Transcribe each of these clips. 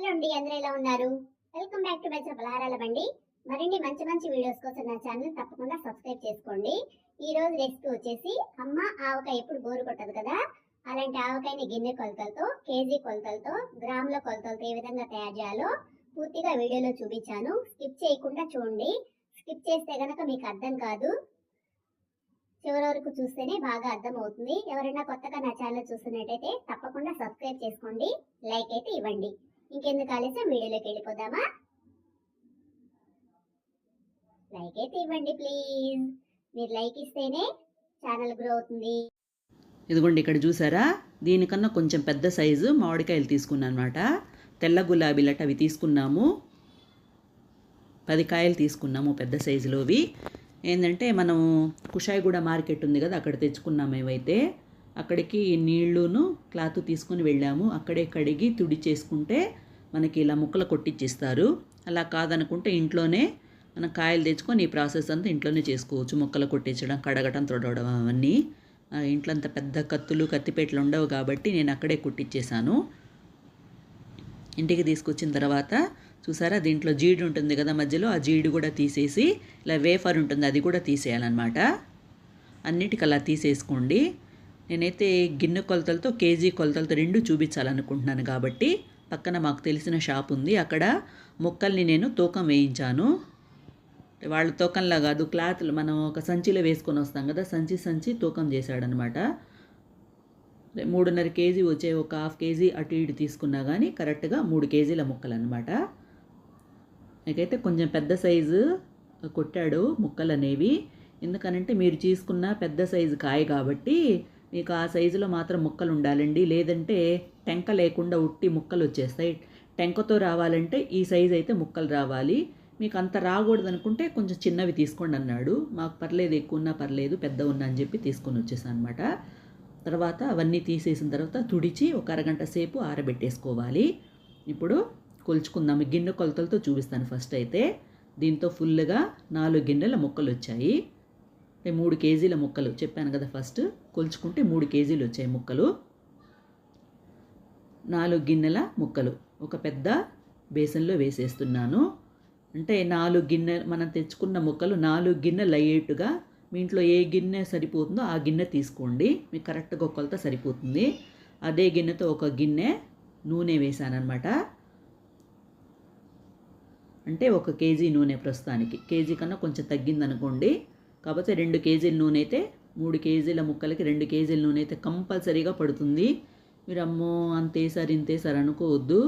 Hello అండి అందరూ ఎలా ఉన్నారు వెల్కమ్ బ్యాక్ టు బెచ్చ పలహారాల బండి మరిన్ని మంచి మంచి వీడియోస్ కోసం నా ఛానల్ తప్పకుండా సబ్స్క్రైబ్ చేసుకోండి ఈ రోజు రెసిపీ వచ్చేసి అమ్మ ఆవకాయ ఎప్పుడు బోరు కొట్టదు కదా అలాంటి ఆవకాయని గిన్నె కొలతలతో కేజీ కొలతలతో గ్రాముల కొలతలతో ఏ విధంగా తయారు చేయాలో పూర్తిగా వీడియోలో చూపించాను స్కిప్ చేయకుండా చూడండి స్కిప్ చేస్తే కనుక మీకు అర్థం కాదు చివరి వరకు చూస్తేనే బాగా అర్థమవుతుంది ఎవరైనా కొత్తగా నా ఛానల్ చూస్తున్నట్టయితే తప్పకుండా సబ్స్క్రైబ్ చేసుకోండి లైక్ అయితే ఇవ్వండి ఇంకెందుకు ఆలస్యం వీడియోలోకి వెళ్ళిపోదామా లైక్ అయితే ఇవ్వండి ప్లీజ్ మీరు లైక్ ఇస్తేనే ఛానల్ గ్రో అవుతుంది ఇదిగోండి ఇక్కడ చూసారా దీనికన్నా కొంచెం పెద్ద సైజు మామిడికాయలు తీసుకున్నాను అనమాట తెల్ల గులాబీ గులాబీలట అవి తీసుకున్నాము పది కాయలు తీసుకున్నాము పెద్ద సైజులోవి ఏంటంటే మనం కుషాయిగూడ మార్కెట్ ఉంది కదా అక్కడ తెచ్చుకున్నాము ఏవైతే అక్కడికి నీళ్లును క్లాత్ తీసుకుని వెళ్ళాము అక్కడే కడిగి తుడి చేసుకుంటే మనకి ఇలా ముక్కలు కొట్టించిస్తారు అలా కాదనుకుంటే ఇంట్లోనే మనం కాయలు తెచ్చుకొని ఈ ప్రాసెస్ అంతా ఇంట్లోనే చేసుకోవచ్చు ముక్కలు కొట్టించడం కడగటం తొడవడం అవన్నీ ఇంట్లో అంత పెద్ద కత్తులు కత్తిపేటలు ఉండవు కాబట్టి నేను అక్కడే కుట్టించేశాను ఇంటికి తీసుకొచ్చిన తర్వాత చూసారా దీంట్లో జీడి ఉంటుంది కదా మధ్యలో ఆ జీడి కూడా తీసేసి ఇలా వేఫర్ ఉంటుంది అది కూడా తీసేయాలన్నమాట అన్నిటికీ అలా తీసేసుకోండి నేనైతే గిన్నె కొలతలతో కేజీ కొలతలతో రెండు చూపించాలనుకుంటున్నాను కాబట్టి పక్కన మాకు తెలిసిన షాప్ ఉంది అక్కడ మొక్కల్ని నేను తూకం వేయించాను వాళ్ళ తూకంలా కాదు క్లాత్లు మనం ఒక సంచిలో వేసుకొని వస్తాం కదా సంచి సంచి తూకం చేశాడనమాట మూడున్నర కేజీ వచ్చే ఒక హాఫ్ కేజీ అటు ఇటు తీసుకున్నా కానీ కరెక్ట్గా మూడు కేజీల ముక్కలు అనమాట నాకైతే కొంచెం పెద్ద సైజు కొట్టాడు ముక్కలు అనేవి ఎందుకనంటే మీరు తీసుకున్న పెద్ద సైజు కాయ కాబట్టి మీకు ఆ సైజులో మాత్రం ముక్కలు ఉండాలండి లేదంటే టెంక లేకుండా ఉట్టి ముక్కలు వచ్చేస్తాయి టెంకతో రావాలంటే ఈ సైజు అయితే ముక్కలు రావాలి మీకు అంత రాకూడదు అనుకుంటే కొంచెం చిన్నవి తీసుకోండి అన్నాడు మాకు పర్లేదు ఎక్కువ ఉన్నా పర్లేదు పెద్ద ఉన్నా అని చెప్పి తీసుకొని వచ్చేసాను అనమాట తర్వాత అవన్నీ తీసేసిన తర్వాత తుడిచి ఒక అరగంట సేపు ఆరబెట్టేసుకోవాలి ఇప్పుడు కొలుచుకుందాము గిన్నె కొలతలతో చూపిస్తాను ఫస్ట్ అయితే దీంతో ఫుల్గా నాలుగు గిన్నెల ముక్కలు వచ్చాయి అంటే మూడు కేజీల ముక్కలు చెప్పాను కదా ఫస్ట్ కొలుచుకుంటే మూడు కేజీలు వచ్చాయి ముక్కలు నాలుగు గిన్నెల ముక్కలు ఒక పెద్ద బేసన్లో వేసేస్తున్నాను అంటే నాలుగు గిన్నె మనం తెచ్చుకున్న ముక్కలు నాలుగు గిన్నెలు అయ్యేట్టుగా మీ ఇంట్లో ఏ గిన్నె సరిపోతుందో ఆ గిన్నె తీసుకోండి మీకు కరెక్ట్గా ఒక కొలత సరిపోతుంది అదే గిన్నెతో ఒక గిన్నె నూనె వేశానమాట అంటే ఒక కేజీ నూనె ప్రస్తుతానికి కేజీ కన్నా కొంచెం తగ్గిందనుకోండి కాకపోతే రెండు కేజీల నూనె అయితే మూడు కేజీల ముక్కలకి రెండు కేజీల నూనె అయితే కంపల్సరీగా పడుతుంది మీరు అమ్మో అంతేసారి ఇంతేసారి అనుకోవద్దు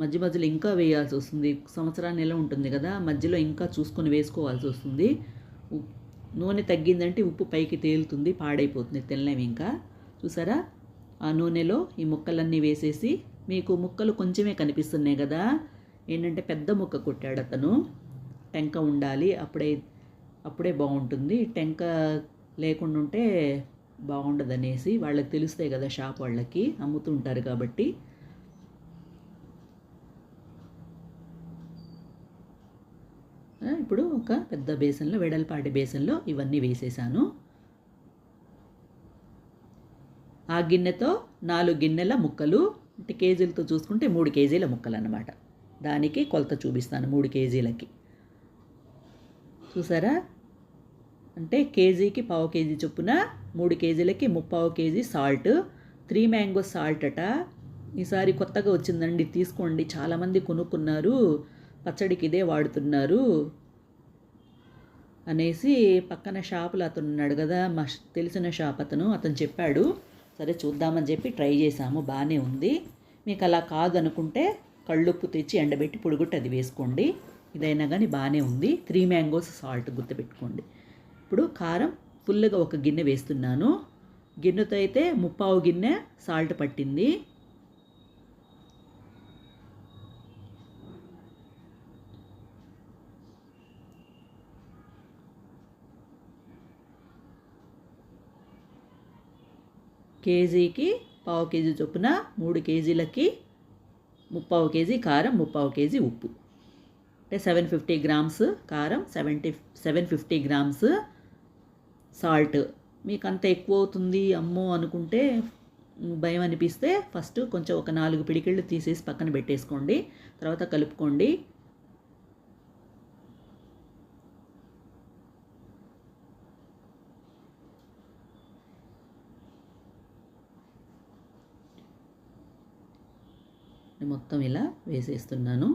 మధ్య మధ్యలో ఇంకా వేయాల్సి వస్తుంది సంవత్సరాన్ని ఎలా ఉంటుంది కదా మధ్యలో ఇంకా చూసుకొని వేసుకోవాల్సి వస్తుంది నూనె తగ్గిందంటే ఉప్పు పైకి తేలుతుంది పాడైపోతుంది తెల్లవి ఇంకా చూసారా ఆ నూనెలో ఈ ముక్కలన్నీ వేసేసి మీకు ముక్కలు కొంచెమే కనిపిస్తున్నాయి కదా ఏంటంటే పెద్ద ముక్క కొట్టాడు అతను టెంక ఉండాలి అప్పుడే అప్పుడే బాగుంటుంది టెంక లేకుండా ఉంటే బాగుండదనేసి వాళ్ళకి తెలుస్తాయి కదా షాప్ వాళ్ళకి అమ్ముతుంటారు కాబట్టి ఇప్పుడు ఒక పెద్ద బేసన్లో వెడల్పాటి బేసన్లో ఇవన్నీ వేసేసాను ఆ గిన్నెతో నాలుగు గిన్నెల ముక్కలు అంటే కేజీలతో చూసుకుంటే మూడు కేజీల ముక్కలు అన్నమాట దానికి కొలత చూపిస్తాను మూడు కేజీలకి చూసారా అంటే కేజీకి పావు కేజీ చొప్పున మూడు కేజీలకి ముప్పావు kg salt three mango salt అట ఈసారి కొత్తగా వచ్చిందండి తీసుకోండి చాలామంది కొనుక్కున్నారు పచ్చడికి ఇదే వాడుతున్నారు అనేసి పక్కన షాపులో అతను ఉన్నాడు కదా మా తెలిసిన షాప్ అతను అతను చెప్పాడు సరే చూద్దామని చెప్పి ట్రై చేశాము బాగానే ఉంది మీకు అలా కాదనుకుంటే కళ్ళుప్పు తెచ్చి ఎండబెట్టి పొడిగుట్టు అది వేసుకోండి ఇదైనా కానీ బాగానే ఉంది త్రీ మ్యాంగోస్ సాల్ట్ గుర్తుపెట్టుకోండి ఇప్పుడు కారం ఫుల్గా ఒక గిన్నె వేస్తున్నాను గిన్నెతో అయితే ముప్పావు గిన్నె సాల్ట్ పట్టింది కేజీకి పావు కేజీ చొప్పున మూడు కేజీలకి ముప్పావు కేజీ కారం ముప్పావు కేజీ ఉప్పు అంటే సెవెన్ ఫిఫ్టీ గ్రామ్స్ కారం seventy seven fifty grams salt మీకు అంత ఎక్కువ అవుతుంది అమ్మో అనుకుంటే భయం అనిపిస్తే ఫస్ట్ కొంచెం ఒక నాలుగు పిడికిళ్ళు తీసేసి పక్కన పెట్టేసుకోండి తర్వాత కలుపుకోండి మొత్తం ఇలా వేసేస్తున్నాను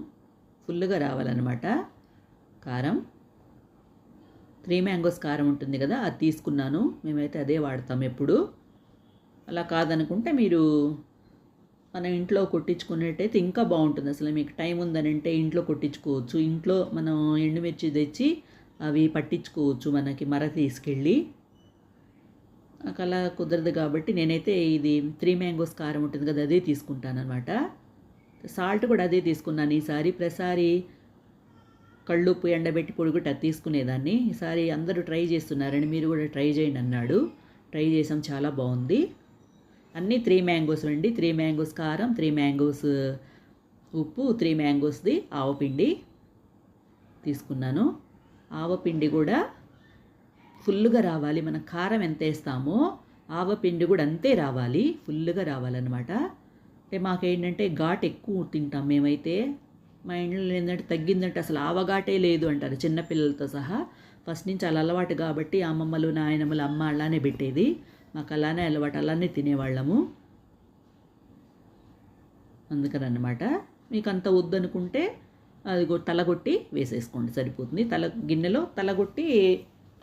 ఫుల్గా రావాలన్నమాట కారం త్రీ మ్యాంగోస్ కారం ఉంటుంది కదా అది తీసుకున్నాను మేమైతే అదే వాడతాం ఎప్పుడు అలా కాదనుకుంటే మీరు మనం ఇంట్లో కొట్టించుకున్నట్టయితే ఇంకా బాగుంటుంది అసలు మీకు టైం ఉందనంటే ఇంట్లో కొట్టించుకోవచ్చు ఇంట్లో మనం ఎండుమిర్చి తెచ్చి అవి పట్టించుకోవచ్చు మనకి మర తీసుకెళ్ళి నాకు అలా కుదరదు కాబట్టి నేనైతే ఇది త్రీ మ్యాంగోస్ కారం ఉంటుంది కదా అదే తీసుకుంటాను అనమాట సాల్ట్ కూడా అదే తీసుకున్నాను ఈసారి ప్రసారి కళ్ళుప్పు ఎండబెట్టి పొడుగుట తీసుకునేదాన్ని ఈసారి అందరూ ట్రై చేస్తున్నారని మీరు కూడా ట్రై చేయండి అన్నాడు ట్రై చేసాం చాలా బాగుంది అన్నీ త్రీ మ్యాంగోస్ అండి త్రీ మ్యాంగోస్ కారం త్రీ మ్యాంగోస్ ఉప్పు త్రీ మ్యాంగోస్ది ఆవపిండి తీసుకున్నాను ఆవపిండి కూడా ఫుల్గా రావాలి మనం కారం ఎంత వేస్తామో ఆవపిండి కూడా అంతే రావాలి ఫుల్గా రావాలన్నమాట అంటే మాకేంటంటే ఘాట్ ఎక్కువ తింటాం మేమైతే మా ఇంట్లో ఏంటంటే తగ్గిందంటే అసలు ఆవగాటే లేదు అంటారు చిన్నపిల్లలతో సహా ఫస్ట్ నుంచి అలా అలవాటు కాబట్టి అమ్మమ్మలు నాయనమ్మలు అమ్మ అలానే పెట్టేది మాకు అలానే అలవాటు అలానే తినేవాళ్ళము అందుకనమాట మీకు అంత వద్దనుకుంటే అది తలగొట్టి వేసేసుకోండి సరిపోతుంది తల గిన్నెలో తలగొట్టి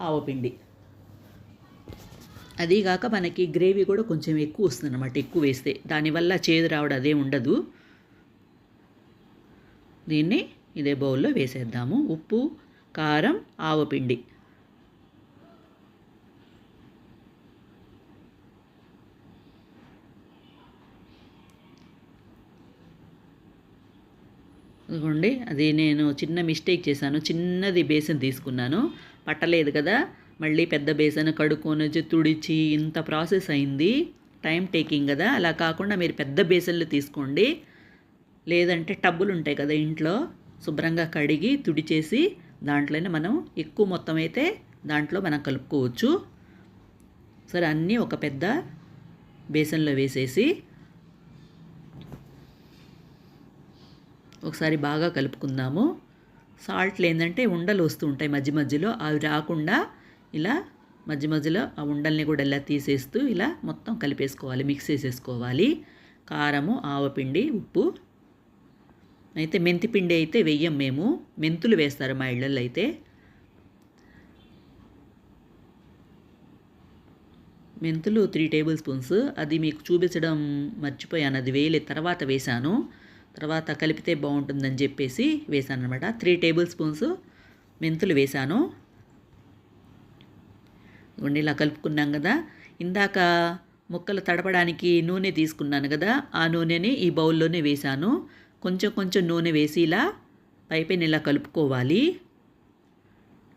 ఆవపిండి అదీగాక మనకి గ్రేవీ కూడా కొంచెం ఎక్కువ వస్తుంది అనమాట ఎక్కువ వేస్తే దానివల్ల చేదు రావడం అదే ఉండదు దీన్ని ఇదే బౌల్లో వేసేద్దాము ఉప్పు కారం ఆవపిండి ఇదిగోండి అది నేను చిన్న మిస్టేక్ చేశాను చిన్నది బేసన్ తీసుకున్నాను పట్టలేదు కదా మళ్ళీ పెద్ద బేసన్ కడుక్కొని వచ్చి తుడిచి ఇంత ప్రాసెస్ అయింది టైం టేకింగ్ కదా అలా కాకుండా మీరు పెద్ద బేసన్లు తీసుకోండి లేదంటే టబ్బులు ఉంటాయి కదా ఇంట్లో శుభ్రంగా కడిగి తుడిచేసి దాంట్లోనే మనం ఎక్కువ మొత్తం అయితే దాంట్లో మనం కలుపుకోవచ్చు సరే అన్నీ ఒక పెద్ద బేసన్లో వేసేసి ఒకసారి బాగా కలుపుకుందాము సాల్ట్లు ఏంటంటే ఉండలు వస్తూ ఉంటాయి మధ్య మధ్యలో అవి రాకుండా ఇలా మధ్య మధ్యలో ఆ ఉండల్ని కూడా ఇలా తీసేస్తూ ఇలా మొత్తం కలిపేసుకోవాలి మిక్స్ చేసేసుకోవాలి కారము ఆవపిండి ఉప్పు అయితే మెంతిపిండి అయితే వెయ్యం మేము మెంతులు వేస్తారు మా ఇళ్ళల్లో అయితే మెంతులు త్రీ టేబుల్ స్పూన్స్ అది మీకు చూపించడం మర్చిపోయాను అది వేయలే తర్వాత వేశాను తర్వాత కలిపితే బాగుంటుందని చెప్పేసి వేశాను అనమాట త్రీ టేబుల్ స్పూన్స్ మెంతులు వేశాను ఇలా కలుపుకున్నాం కదా ఇందాక ముక్కలు తడపడానికి నూనె తీసుకున్నాను కదా ఆ నూనెని ఈ బౌల్లోనే వేశాను కొంచెం కొంచెం నూనె వేసి ఇలా పైపైన ఇలా కలుపుకోవాలి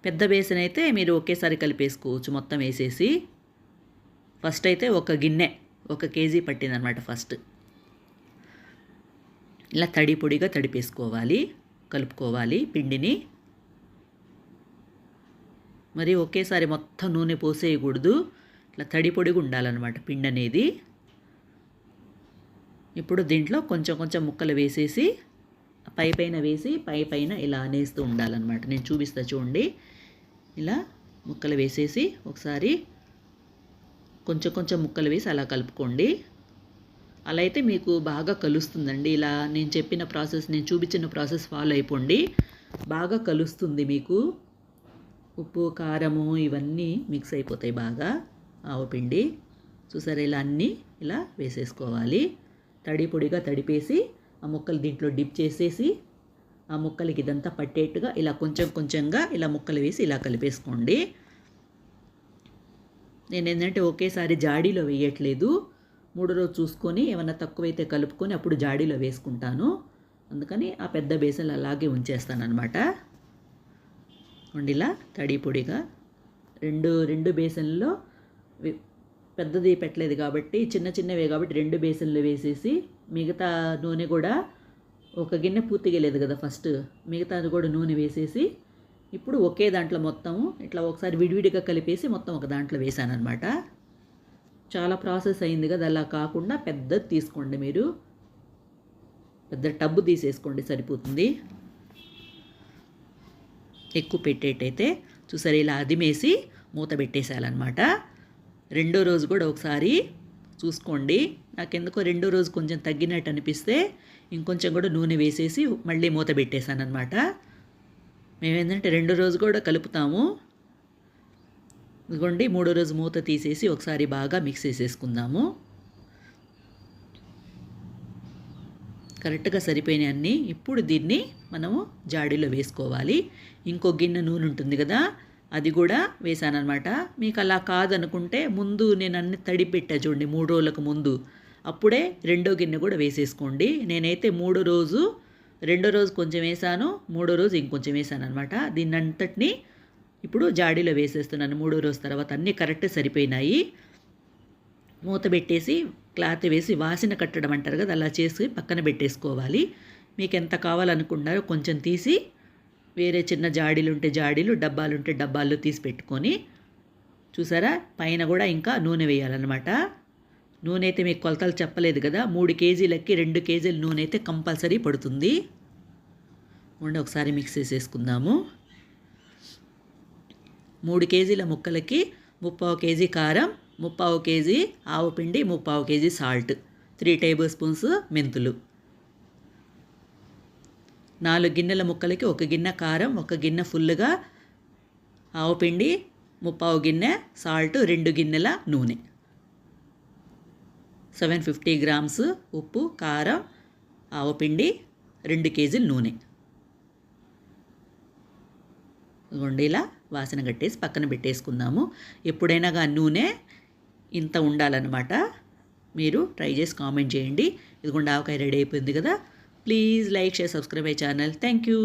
పెద్ద బేసన్ అయితే మీరు ఒకేసారి కలిపేసుకోవచ్చు మొత్తం వేసేసి ఫస్ట్ అయితే ఒక గిన్నె ఒక కేజీ పట్టిందనమాట ఫస్ట్ ఇలా తడి పొడిగా తడిపేసుకోవాలి కలుపుకోవాలి పిండిని మరి ఒకేసారి మొత్తం నూనె పోసేయకూడదు ఇట్లా తడి పొడిగా ఉండాలన్నమాట పిండి అనేది ఇప్పుడు దీంట్లో కొంచెం కొంచెం ముక్కలు వేసేసి పై పైన వేసి పై పైన ఇలా అనేస్తూ ఉండాలన్నమాట నేను చూపిస్తా చూడండి ఇలా ముక్కలు వేసేసి ఒకసారి కొంచెం కొంచెం ముక్కలు వేసి అలా కలుపుకోండి అలా అయితే మీకు బాగా కలుస్తుందండి ఇలా నేను చెప్పిన ప్రాసెస్ నేను చూపించిన ప్రాసెస్ ఫాలో అయిపోండి బాగా కలుస్తుంది మీకు ఉప్పు కారము ఇవన్నీ మిక్స్ అయిపోతాయి బాగా ఆవపిండి చూసారా ఇలా అన్నీ ఇలా వేసేసుకోవాలి తడి పొడిగా తడిపేసి ఆ ముక్కలు దీంట్లో డిప్ చేసేసి ఆ ముక్కలకి ఇదంతా పట్టేట్టుగా ఇలా కొంచెం కొంచెంగా ఇలా ముక్కలు వేసి ఇలా కలిపేసుకోండి నేను ఏంటంటే ఒకేసారి జాడీలో వేయట్లేదు మూడో రోజు చూసుకొని ఏమన్నా తక్కువైతే కలుపుకొని అప్పుడు జాడీలో వేసుకుంటాను అందుకని ఆ పెద్ద బేసన్లు అలాగే ఉంచేస్తాను అనమాట ఇలా తడి పొడిగా రెండు రెండు బేసన్లో పెద్దది పెట్టలేదు కాబట్టి చిన్న చిన్నవే కాబట్టి రెండు బేసిన్లు వేసేసి మిగతా నూనె కూడా ఒక గిన్నె పూర్తిగా లేదు కదా ఫస్ట్ మిగతా కూడా నూనె వేసేసి ఇప్పుడు ఒకే దాంట్లో మొత్తం ఇట్లా ఒకసారి విడివిడిగా కలిపేసి మొత్తం ఒక దాంట్లో వేసాను అనమాట చాలా ప్రాసెస్ అయింది కదా అలా కాకుండా పెద్దది తీసుకోండి మీరు పెద్ద టబ్బు తీసేసుకోండి సరిపోతుంది ఎక్కువ పెట్టేటైతే చూసారు ఇలా అదిమేసి మూత పెట్టేసేయాలన్నమాట రెండో రోజు కూడా ఒకసారి చూసుకోండి నాకు ఎందుకో రెండో రోజు కొంచెం తగ్గినట్టు అనిపిస్తే ఇంకొంచెం కూడా నూనె వేసేసి మళ్ళీ మూత పెట్టేశాను అనమాట మేమేంటంటే రెండో రోజు కూడా కలుపుతాము ఇదిగోండి మూడో రోజు మూత తీసేసి ఒకసారి బాగా మిక్స్ చేసేసుకుందాము కరెక్ట్గా సరిపోయినాయి ఇప్పుడు దీన్ని మనము జాడీలో వేసుకోవాలి ఇంకో గిన్నె నూనె ఉంటుంది కదా అది కూడా వేసానమాట మీకు అలా కాదనుకుంటే ముందు నేను అన్ని తడి పెట్టా చూడండి మూడు రోజులకు ముందు అప్పుడే రెండో గిన్నె కూడా వేసేసుకోండి నేనైతే మూడో రోజు రెండో రోజు కొంచెం వేసాను మూడో రోజు ఇంకొంచెం వేసాను అనమాట దీన్ని అంతటిని ఇప్పుడు జాడీలో వేసేస్తున్నాను మూడో రోజు తర్వాత అన్నీ కరెక్ట్ సరిపోయినాయి మూత పెట్టేసి క్లాత్ వేసి వాసన కట్టడం అంటారు కదా అలా చేసి పక్కన పెట్టేసుకోవాలి మీకు ఎంత కావాలనుకున్నారో కొంచెం తీసి వేరే చిన్న జాడీలు ఉంటే జాడీలు డబ్బాలు ఉంటే డబ్బాల్లో తీసి పెట్టుకొని చూసారా పైన కూడా ఇంకా నూనె వేయాలన్నమాట నూనె అయితే మీకు కొలతలు చెప్పలేదు కదా మూడు కేజీలకి రెండు కేజీల నూనె అయితే కంపల్సరీ పడుతుంది ఉండి ఒకసారి మిక్స్ చేసేసుకుందాము మూడు కేజీల ముక్కలకి ముప్పావు కేజీ కారం ముప్పావు కేజీ ఆవు పిండి ముప్పావు kg salt three table spoons మెంతులు నాలుగు గిన్నెల ముక్కలకి ఒక గిన్నె కారం ఒక గిన్నె ఫుల్గా ఆవు పిండి ముప్పావు గిన్నె సాల్ట్ రెండు గిన్నెల నూనె సెవెన్ ఫిఫ్టీ గ్రామ్స్ ఉప్పు కారం ఆవు పిండి రెండు కేజీలు నూనె ఇలా వాసన కట్టేసి పక్కన పెట్టేసుకుందాము ఎప్పుడైనా కానీ నూనె ఇంత ఉండాలన్నమాట మీరు ట్రై చేసి కామెంట్ చేయండి ఇదిగోండి ఆవకాయ రెడీ అయిపోయింది కదా Please like, share, subscribe my channel. Thank you.